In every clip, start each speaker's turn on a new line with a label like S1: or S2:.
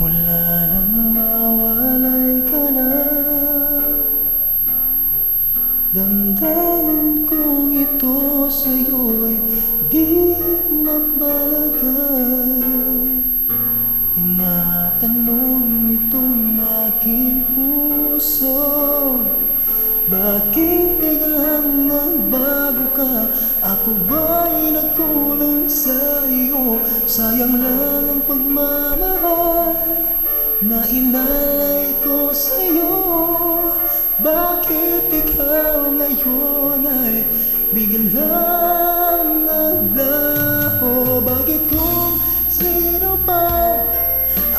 S1: Mula nang mawalay ka na Damdamin kong ito sa'yo'y di mabalagay Tinatanong nitong aking puso Bakit biglang nagbago ka? Ako ba'y nagkulang sa iyo? Sayang lang ang pagmamahal Na inalay ko sa'yo Bakit ikaw ngayon ay biglang naglaho? Bakit kung sino pa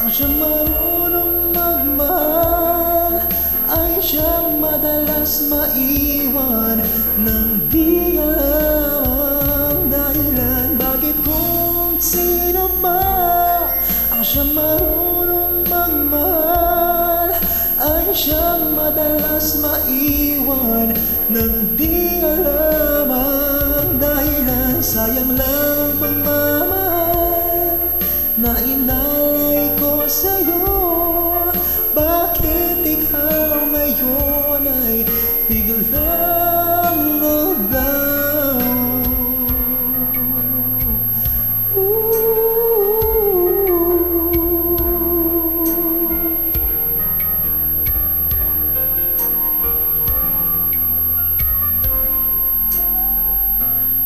S1: ang siyang marunong magmahal Ay siyang madalas maiwan Nang di alam Bakit kung sino pa ang siyang marunong siyang madalas maiwan. Nang di alam ang dahilan Sayang lang ang pagmamahal Na inalay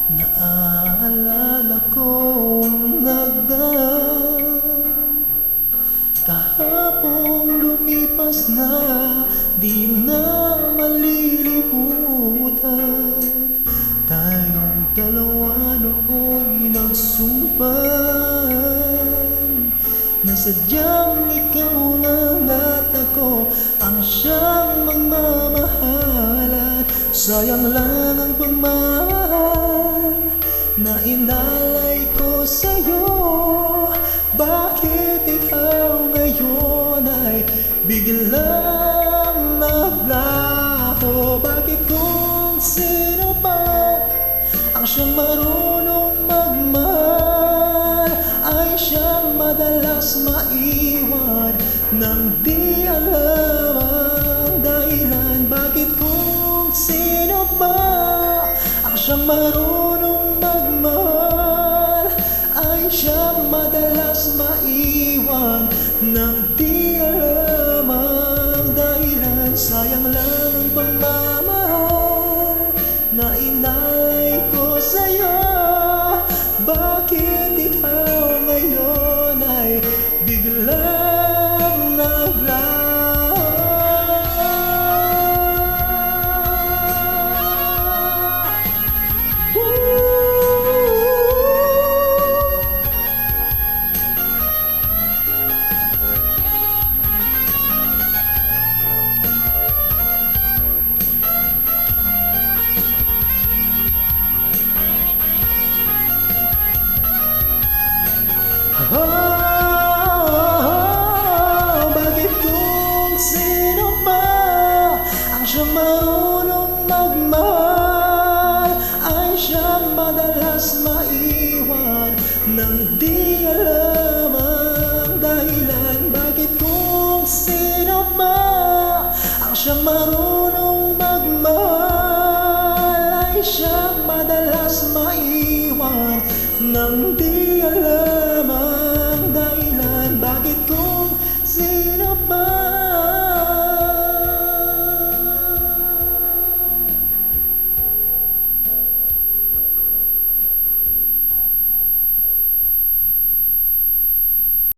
S1: Naaalala ko nagdaan Kahapong lumipas na Di na malilimutan. Tayong dalawa nooy nagsumpan Na sadyang ikaw lang at ako Ang siyang magmamahalan. Sayang lang ang pagmamahal Na inalay ko sa'yo. Bakit ikaw ngayon ay biglang naglaho? Bakit kung sino pa ang siyang marunong magmahal Ay siyang madalas maiwan Nang di alam ang dahilan? Bakit kung sino ba ang siyang marunong madalas maiwan Nang di alam ang dahilan. Sayang lang Ah, bakit kung sino pa ang siyang marunong ay siyang madalas maiwan nang di alam ang bakit kung sino pa ang siyang marunong madalas maiwan nang di